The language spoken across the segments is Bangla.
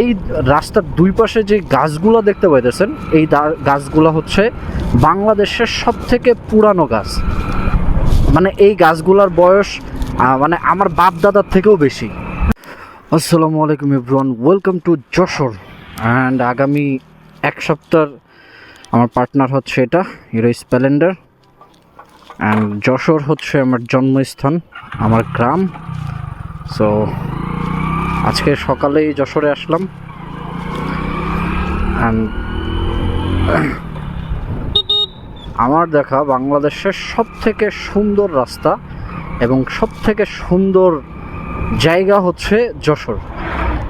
এই রাস্তার দুই পাশে যে গাছগুলো দেখতে পাইতেছেন, এই গাছগুলো হচ্ছে বাংলাদেশের সব থেকে পুরানো গাছ। মানে এই গাছগুলোর বয়স মানে আমার বাপ দাদার থেকেও বেশি। আসসালামু আলাইকুম Ibran welcome to Jessore. And আগামী এক সপ্তাহ আমার পার্টনার হচ্ছে এটা, হিরো স্প্লেন্ডার অ্যান্ড যশোর হচ্ছে আমার জন্মস্থান, আমার গ্রাম। সো আজকে সকালেই যশোরে আসলাম। আমার দেখা বাংলাদেশের সব থেকে সুন্দর রাস্তা এবং সব থেকে সুন্দর জায়গা হচ্ছে যশোর।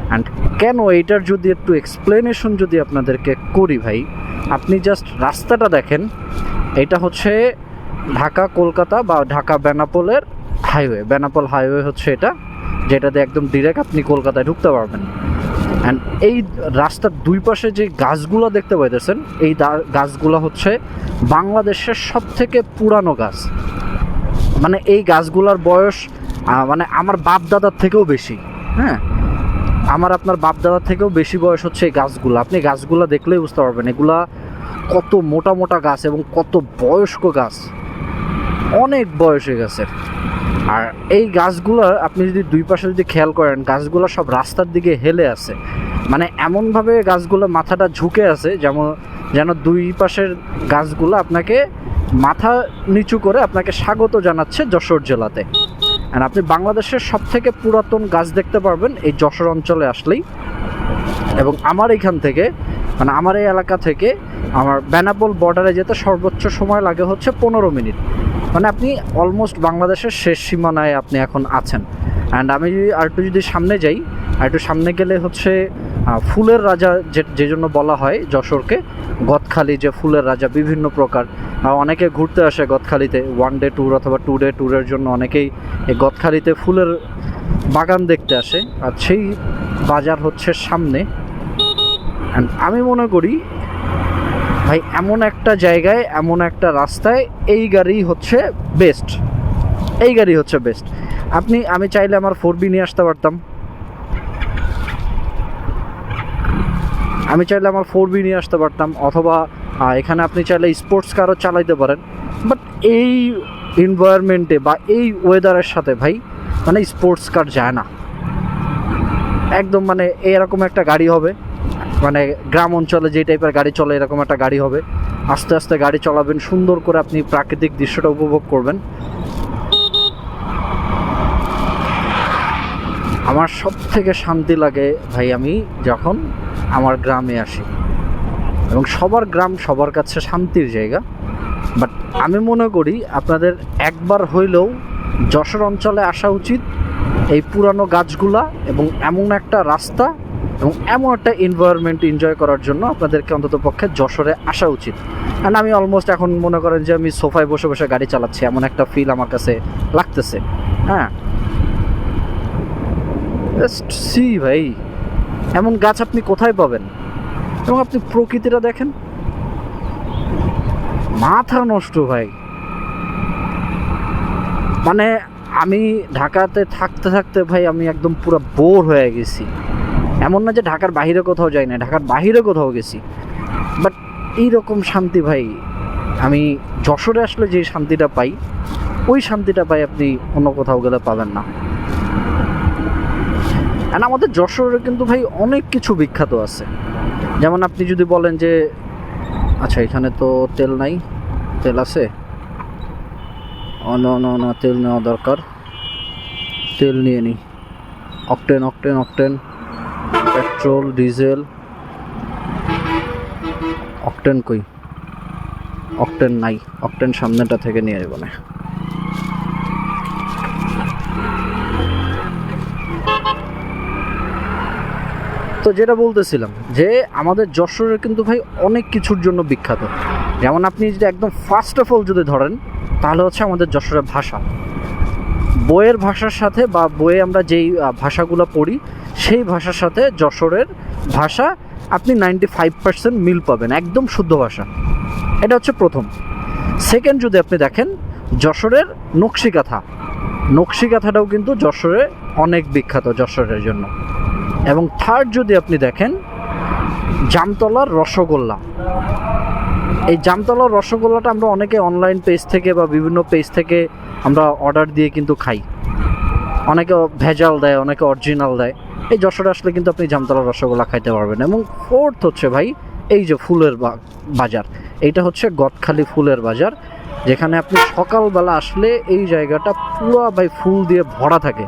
অ্যান্ড কেন এইটার যদি একটু এক্সপ্লেনেশন যদি আপনাদেরকে করি ভাই, আপনি জাস্ট রাস্তাটা দেখেন, এটা হচ্ছে ঢাকা কলকাতা বা ঢাকা বেনাপোলের হাইওয়ে বেনাপোল হাইওয়ে হচ্ছে এটা। যেটাতে একদম ডিরেক্ট আপনি কলকাতায় ঢুকতে পারবেন। অ্যান্ড এই রাস্তার দুই পাশে যে গাছগুলো দেখতে পাইতেছেন, এই গাছগুলো হচ্ছে বাংলাদেশের সব থেকে পুরানো গাছ। মানে এই গাছগুলোর বয়স মানে আমার বাপ দাদার থেকেও বেশি হ্যাঁ? আমার আপনার বাপ দাদার থেকেও বেশি বয়স হচ্ছে এই গাছগুলো। আপনি গাছগুলো দেখলেই বুঝতে পারবেন, এগুলা কত মোটা মোটা গাছ এবং কত বয়স্ক গাছ। অনেক বয়সে গাছের। আর এই গাছগুলো আপনি যদি দুই পাশে যদি খেয়াল করেন, গাছগুলো সব রাস্তার দিকে হেলে আছে। মানে এমনভাবে গাছগুলো মাথাটা ঝুঁকে আছে যেমন, যেন দুই পাশের গাছগুলো আপনাকে মাথা নিচু করে আপনাকে স্বাগত জানাচ্ছে যশোর জেলাতে। আর আপনি বাংলাদেশের সব থেকে পুরাতন গাছ দেখতে পারবেন এই যশোর অঞ্চলে আসলেই। এবং আমার এখান থেকে মানে আমার এই এলাকা থেকে আমার বেনাপোল বর্ডারে যেতে সর্বোচ্চ সময় লাগে হচ্ছে পনেরো মিনিট। মানে আপনি অলমোস্ট বাংলাদেশের শেষ সীমানায় আপনি এখন আছেন। অ্যান্ড আমি আর একটু যদি সামনে যাই আর একটু সামনে গেলে হচ্ছে ফুলের রাজা যে যে জন্য বলা হয় যশোরকে, গদখালি যে ফুলের রাজা বিভিন্ন প্রকার। অনেকে ঘুরতে আসে গদখালিতে ওয়ান ডে ট্যুর অথবা টু ডে ট্যুরের জন্য অনেকেই এই গদখালিতে ফুলের বাগান দেখতে আসে। আর সেই বাজার হচ্ছে সামনে। And আমি মনে করি ভাই, এমন একটা জায়গায়, এমন একটা রাস্তায় এই গাড়ি হচ্ছে বেস্ট এই গাড়ি হচ্ছে বেস্ট আপনি, আমি চাইলে আমার ফোর বি নিয়ে আসতে পারতাম। আমি চাইলে আমার ফোর বি নিয়ে আসতে পারতাম, অথবা এখানে আপনি চাইলে স্পোর্টস কারও চালাইতে পারেন। বাট এই এনভায়রনমেন্টে বা এই ওয়েদারের সাথে ভাই মানে স্পোর্টস কার যায় না। একদম মানে এরকম একটা গাড়ি হবে। মানে গ্রাম অঞ্চলে যে টাইপের গাড়ি চলে, এরকম একটা গাড়ি হবে। আস্তে আস্তে গাড়ি চলাবেন, সুন্দর করে আপনি প্রাকৃতিক দৃশ্যটা উপভোগ করবেন। আমার সব থেকে শান্তি লাগে ভাই আমি যখন আমার গ্রামে আসি। এবং সবার গ্রাম সবার কাছে শান্তির জায়গা। বাট আমি মনে করি আপনাদের একবার হইলেও যশোর অঞ্চলে আসা উচিত এই পুরানো গাছগুলা এবং এমন একটা রাস্তা এবং এমন একটা এনভায়রনমেন্ট এনজয় করার জন্য আপনাদেরকে অন্তত পক্ষে যশোরে আসা উচিত। কারণ আমি অলমোস্ট এখন মনে করেন যে আমি সোফায় বসে বসে গাড়ি চালাচ্ছি, এমন একটা ফিল আমার কাছে লাগতেছে। হ্যাঁ। জাস্ট সি ভাই, এমন গাছ আপনি কোথায় পাবেন? এবং আপনি প্রকৃতিটা দেখেন। মাথা নষ্ট ভাই। মানে আমি ঢাকাতে থাকতে থাকতে ভাই আমি একদম পুরো বোর হয়ে গেছি। এমন না যে ঢাকার বাইরে কোথাও যাই না ঢাকার বাইরে কোথাও গেছি। বাট এইরকম শান্তি ভাই, আমি যশোরে আসলে যে শান্তিটা পাই, ওই শান্তিটা পাই আপনি অন্য কোথাও গেলে পাবেন না। আর আমাদের যশোরে কিন্তু ভাই অনেক কিছু বিখ্যাত আছে। যেমন আপনি যদি বলেন যে আচ্ছা এখানে তো তেল নাই, তেল আছে? না তেল নেওয়া দরকার। তেল নিয়ে নিই octane octane octane petrol, diesel, octane কই? অকটেন নাই, অকটেন সামনেটা থেকে নিয়ে যাব না। তো যেটা বলতেছিলাম যে আমাদের যশোরের কিন্তু ভাই অনেক কিছুর জন্য বিখ্যাত। যেমন আপনি যদি একদম ফার্স্ট অফ অল যদি ধরেন, তাহলে হচ্ছে আমাদের যশোরের ভাষা। বইয়ের ভাষার সাথে বা বইয়ে আমরা যেই ভাষাগুলো পড়ি সেই ভাষার সাথে যশোরের ভাষা আপনি নাইনটি ফাইভ পার্সেন্ট মিল পাবেন, একদম শুদ্ধ ভাষা। এটা হচ্ছে প্রথম। সেকেন্ড যদি আপনি দেখেন, যশোরের নকশিকাথা। নকশিকাথাটাও কিন্তু যশোরে অনেক বিখ্যাত যশোরের জন্য। এবং থার্ড যদি আপনি দেখেন, জামতলার রসগোল্লা। এই জামতলার রসগোল্লাটা আমরা অনেকে অনলাইন পেজ থেকে বা বিভিন্ন পেজ থেকে আমরা অর্ডার দিয়ে কিন্তু খাই। অনেকে ভেজাল দেয়, অনেকে অরিজিনাল দেয়। এই যশোরে আসলে কিন্তু আপনি জামতলার রসগোল্লা খাইতে পারবেন। এবং ফোর্থ হচ্ছে ভাই, এই যে ফুলের বাজার। এইটা হচ্ছে গদখালি ফুলের বাজার, যেখানে আপনি সকালবেলা আসলে এই জায়গাটা পুরো ভাই ফুল দিয়ে ভরা থাকে।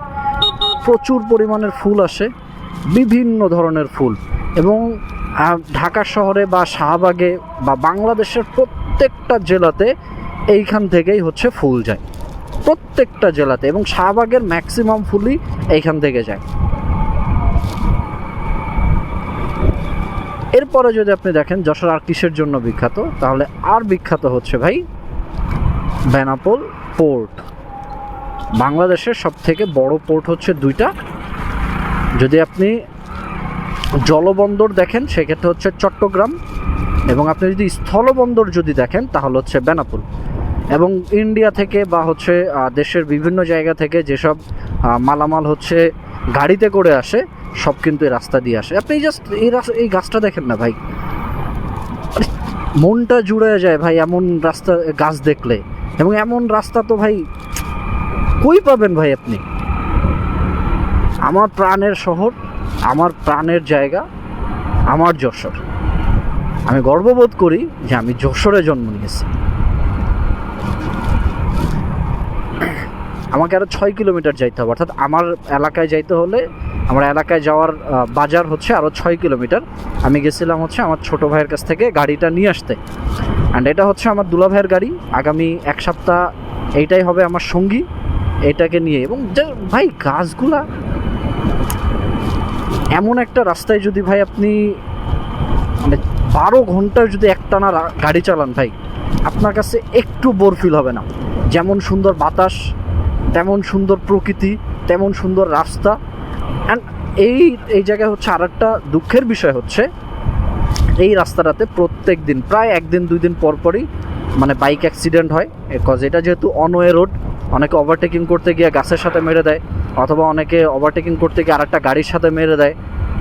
প্রচুর পরিমাণের ফুল আসে, বিভিন্ন ধরনের ফুল। এবং ঢাকা শহরে বা শাহবাগে বা বাংলাদেশের প্রত্যেকটা জেলাতে এইখান থেকেই হচ্ছে ফুল যায়। প্রত্যেকটা জেলাতে এবং শাহবাগের ম্যাক্সিমাম ফুলই এইখান থেকে যায়। এরপরে যদি আপনি দেখেন যশোর আর কিসের জন্য বিখ্যাত, তাহলে আর বিখ্যাত হচ্ছে ভাই বেনাপোল পোর্ট। বাংলাদেশের সব থেকে বড় পোর্ট হচ্ছে দুইটা। যদি আপনি জলবন্দর দেখেন, সেক্ষেত্রে হচ্ছে চট্টগ্রাম। এবং আপনি যদি স্থলবন্দর যদি দেখেন, তাহলে হচ্ছে বেনাপোল। এবং ইন্ডিয়া থেকে বা হচ্ছে দেশের বিভিন্ন জায়গা থেকে যেসব মালামাল হচ্ছে গাড়িতে করে আসে সব কিন্তু এই রাস্তা দিয়ে আসে। আপনি জাস্ট এই রাস্তা এই গাছটা দেখেন না ভাই? মনটা জুড়ে যায় ভাই এমন রাস্তা, গাছ দেখলে। এবং এমন রাস্তা তো ভাই কই পাবেন ভাই আপনি? আমার প্রাণের শহর, আমার প্রাণের জায়গা, আমার যশোর। আমি গর্ববোধ করি যে আমি যশোরে জন্ম নিয়েছি। আমাকে আরও ছয় কিলোমিটার যাইতে হবে। অর্থাৎ আমার এলাকায় যাইতে হলে আমার এলাকায় যাওয়ার বাজার হচ্ছে আরও ছয় কিলোমিটার। আমি গেছিলাম হচ্ছে আমার ছোট ভাইয়ের কাছ থেকে গাড়িটা নিয়ে আসতে। অ্যান্ড এটা হচ্ছে আমার দুলা ভাইয়ের গাড়ি। আগামী এক সপ্তাহ এইটাই হবে আমার সঙ্গী। এটাকে নিয়ে এবং ভাই গাছগুলা এমন একটা রাস্তায় যদি ভাই আপনি মানে বারো ঘণ্টার যদি একটানা গাড়ি চালান ভাই, আপনার কাছে একটু বোর ফিল হবে না। যেমন সুন্দর বাতাস, তেমন সুন্দর প্রকৃতি, তেমন সুন্দর রাস্তা। অ্যান্ড এই এই জায়গায় হচ্ছে আর একটা দুঃখের বিষয় হচ্ছে, এই রাস্তাটাতে প্রত্যেক দিন, প্রায় একদিন, দুই দিন পর পরই মানে বাইক অ্যাক্সিডেন্ট হয় কজ এটা যেহেতু অনওয়ে রোড অনেকে ওভারটেকিং করতে গিয়ে গাছের সাথে মেরে দেয়, অথবা অনেকে ওভারটেকিং করতে গিয়ে আরেকটা গাড়ির সাথে মেরে দেয়।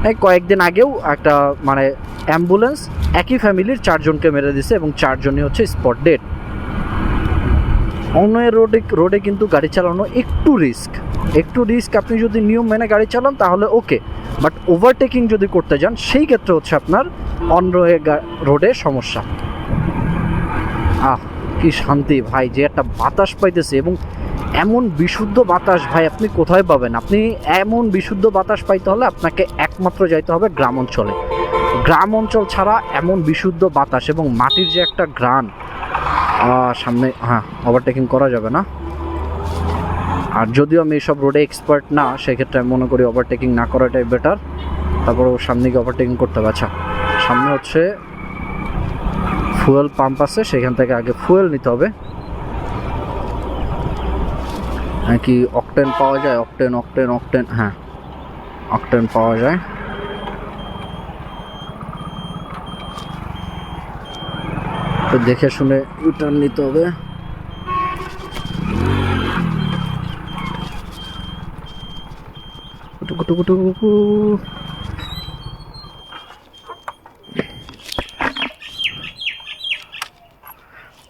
এই কয়েকদিন আগেও একটা মানে অ্যাম্বুলেন্স একই ফ্যামিলির চারজনকে মেরে দিছে এবং চারজনই হচ্ছে স্পট ডেড অনওয়ে রোডে রোডে কিন্তু গাড়ি চালানো একটু রিস্ক একটু রিস্ক আপনি যদি নিয়ম মেনে গাড়ি চালান, তাহলে ওকে বাট ওভারটেকিং যদি করতে যান, সেই ক্ষেত্রে হচ্ছে আপনার অনওয়ে রোডে সমস্যা। আহ, কি শান্তি ভাই, যে একটা বাতাস পাইতেছে এবং এমন বিশুদ্ধ বাতাস ভাই, আপনি কোথায় পাবেন? আপনি এমন বিশুদ্ধ বাতাস পাইতে হলে আপনাকে একমাত্র যাইতে হবে গ্রাম অঞ্চলে। গ্রাম অঞ্চল ছাড়া এমন বিশুদ্ধ বাতাস এবং মাটির যে একটা গ্রান সামনে হ্যাঁ ওভারটেকিং করা যাবে না। আর যদিও আমি এইসব রোডে এক্সপার্ট না, সেক্ষেত্রে আমি মনে করি ওভারটেকিং না করাটাই বেটার তারপর ওর সামনে গিয়ে ওভারটেকিং করতে হবে। আচ্ছা সামনে হচ্ছে ফুয়েল পাম্প আছে, সেখান থেকে আগে ফুয়েল নিতে হবে। হ্যাঁ কি অকটেন পাওয়া যায়? অকটেন অকটেন অকটেন হ্যাঁ অকটেন পাওয়া যায়। তো দেখে শুনে ইউটার্ন নিতে হবে।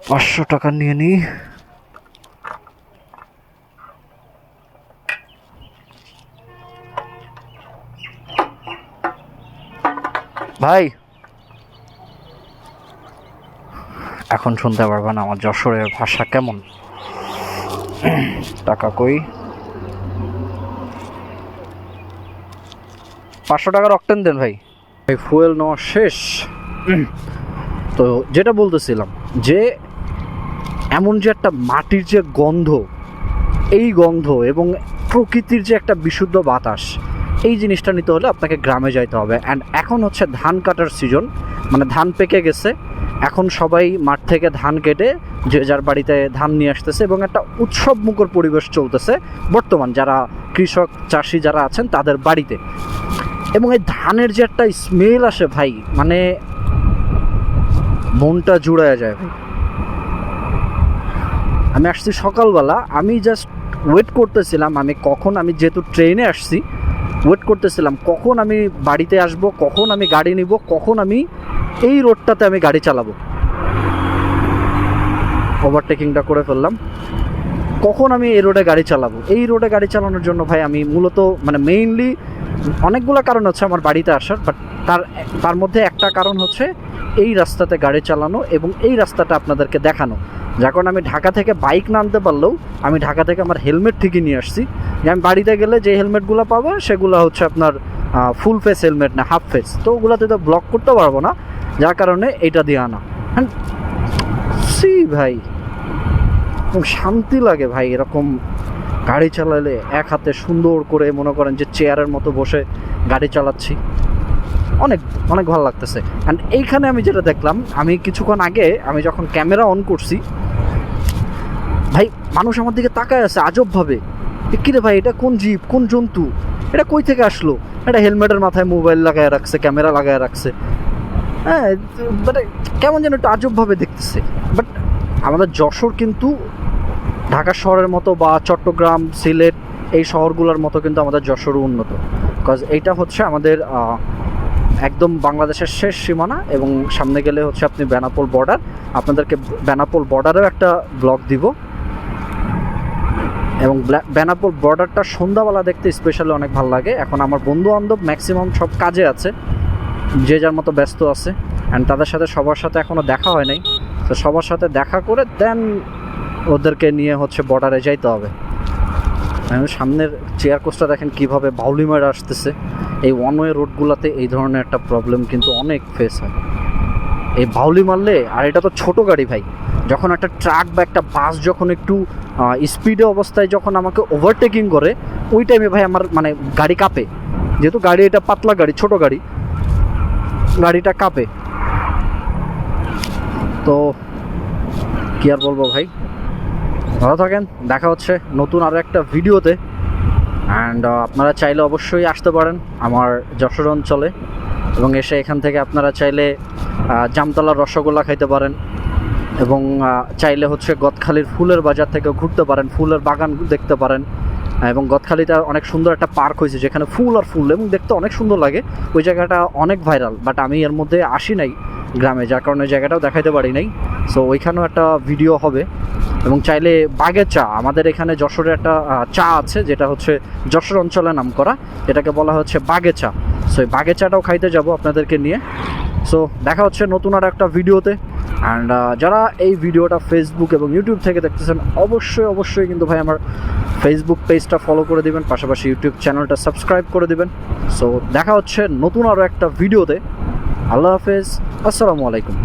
পাঁচশো টাকা নিয়ে নিই ভাই এখন শুনতে পারবেন আমার যশোরের ভাষা কেমন। টাকা কই? পাঁচশো টাকার অকটেন দেন ভাই। ভাই ফুয়েল নেওয়া শেষ। তো যেটা বলতেছিলাম যে, এমন যে একটা মাটির যে গন্ধ, এই গন্ধ এবং প্রকৃতির যে একটা বিশুদ্ধ বাতাস, এই জিনিসটা নিতে হলে আপনাকে গ্রামে যাইতে হবে। অ্যান্ড এখন হচ্ছে ধান কাটার সিজন মানে ধান পেকে গেছে এখন সবাই মাঠ থেকে ধান কেটে যে যার বাড়িতে ধান নিয়ে আসতেছে এবং একটা উৎসব মুখর পরিবেশ চলতেছে বর্তমান যারা কৃষক, চাষি যারা আছেন তাদের বাড়িতে। এবং এই ধানের যে একটা স্মেল আসে ভাই মানে মনটা জুড়ায় যায় ভাই। আমি আসছি সকালবেলা, আমি জাস্ট ওয়েট করতেছিলাম, আমি কখন আমি যেহেতু ট্রেনে আসছি ওয়েট করতেছিলাম, কখন আমি বাড়িতে আসব, কখন আমি গাড়ি নিব, কখন আমি এই রোডটাতে আমি গাড়ি চালাবো। ওভারটেকিংটা করে ফেললাম। কখন আমি এই রোডে গাড়ি চালাবো? এই রোডে গাড়ি চালানোর জন্য ভাই আমি মূলত মানে মেইনলি অনেকগুলো কারণ হচ্ছে আমার বাড়িতে আসার বাট তার তার মধ্যে একটা কারণ হচ্ছে এই রাস্তাতে গাড়ি চালানো এবং এই রাস্তাটা আপনাদেরকে দেখানো। যখন আমি ঢাকা থেকে বাইক না আনতে পারলেও আমি ঢাকা থেকে আমার হেলমেট ঠিকই নিয়ে আসছি। যে আমি বাড়িতে গেলে যে হেলমেটগুলো পাবো, সেগুলো হচ্ছে আপনার ফুল ফেস হেলমেট না হাফ ফেস তো ওগুলোতে তো ব্লক করতে পারব না। যার কারণে এটা দিয়ে আনা। সি ভাই শান্তি লাগে ভাই এরকম গাড়ি চালালে এক হাতে সুন্দর করে মনে করেন যে চেয়ারের মতো বসে গাড়ি চালাচ্ছি। অনেক অনেক ভালো লাগতেছে। অ্যান্ড এইখানে আমি যেটা দেখলাম, আমি কিছুক্ষণ আগে আমি যখন ক্যামেরা অন করছি, ভাই মানুষ আমার দিকে তাকায় আছে আজবভাবে। কিরে ভাই, এটা কোন জীব, কোন জন্তু? এটা কই থেকে আসলো? এটা হেলমেটের মাথায় মোবাইল লাগায় রাখছে, ক্যামেরা লাগায় রাখছে। হ্যাঁ মানে কেমন যেন একটু আজবভাবে দেখতেছে। বাট আমাদের যশোর কিন্তু ঢাকা শহরের মতো বা চট্টগ্রাম, সিলেট এই শহরগুলোর মতো কিন্তু আমাদের যশোরও উন্নত। বিকজ এইটা হচ্ছে আমাদের একদম বাংলাদেশের শেষ সীমানা এবং সামনে গেলে হচ্ছে আপনি বেনাপোল বর্ডার আপনাদেরকে বেনাপোল বর্ডারেও একটা ব্লগ দিব। এবং বেনাপোল বর্ডারটা সন্ধ্যাবেলা দেখতে স্পেশালি অনেক ভালো লাগে। এখন আমার বন্ধু বান্ধব ম্যাক্সিমাম সব কাজে আছে। যে যার মতো ব্যস্ত আছে অ্যান্ড তাদের সাথে সবার সাথে এখনও দেখা হয় নাই। তো সবার সাথে দেখা করে দেন ওদেরকে নিয়ে হচ্ছে বর্ডারে যাইতে হবে। সামনের চেয়ার কোস্টটা দেখেন কীভাবে বাউলি মারা আসতেছে। এই ওয়ান ওয়ে রোডগুলোতে এই ধরনের একটা প্রবলেম কিন্তু অনেক ফেস হয়। এই বাউলি মারলে, আর এটা তো ছোট গাড়ি ভাই, যখন একটা ট্রাক বা একটা বাস যখন একটু স্পিডে অবস্থায় যখন আমাকে ওভারটেকিং করে, ওই টাইমে ভাই আমার মানে গাড়ি কাঁপে। যেহেতু গাড়ি এটা পাতলা গাড়ি, ছোট গাড়ি গাড়িটা কাঁপে। তো কি আর বলব ভাই? ভালো থাকেন, দেখা হচ্ছে নতুন আরও একটা ভিডিওতে। অ্যান্ড আপনারা চাইলে অবশ্যই আসতে পারেন আমার যশোর অঞ্চলে। এবং এসে এখান থেকে আপনারা চাইলে জামতলার রসগোল্লা খাইতে পারেন। এবং চাইলে হচ্ছে গদখালির ফুলের বাজার থেকে ঘুরতে পারেন, ফুলের বাগান দেখতে পারেন। এবং গদখালিতে অনেক সুন্দর একটা পার্ক হয়েছে যেখানে ফুল আর ফুল এবং দেখতে অনেক সুন্দর লাগে। ওই জায়গাটা অনেক ভাইরাল বাট আমি এর মধ্যে আসি নাই গ্রামে, যার কারণে জায়গাটাও দেখাইতে পারি নাই। সো ওইখানেও একটা ভিডিও হবে। এবং চাইলে বাগের চা, আমাদের এখানে যশোরে একটা চা আছে যেটা হচ্ছে যশোর অঞ্চলে নাম করা। এটাকে বলা হচ্ছে বাগে চা। সো এই বাগে চাটাও খাইতে যাব আপনাদেরকে নিয়ে। সো দেখা হচ্ছে নতুন আর একটা ভিডিওতে অ্যান্ড যারা এই ভিডিওটা ফেসবুক এবং ইউটিউব থেকে দেখতেছেন, অবশ্যই অবশ্যই কিন্তু ভাই আমার ফেসবুক পেজটা ফলো করে দিবেন। পাশাপাশি ইউটিউব চ্যানেলটা সাবস্ক্রাইব করে দেবেন। সো দেখা হচ্ছে নতুন আরও একটা ভিডিওতে আল্লাহ হাফেজ। আসসালামু আলাইকুম।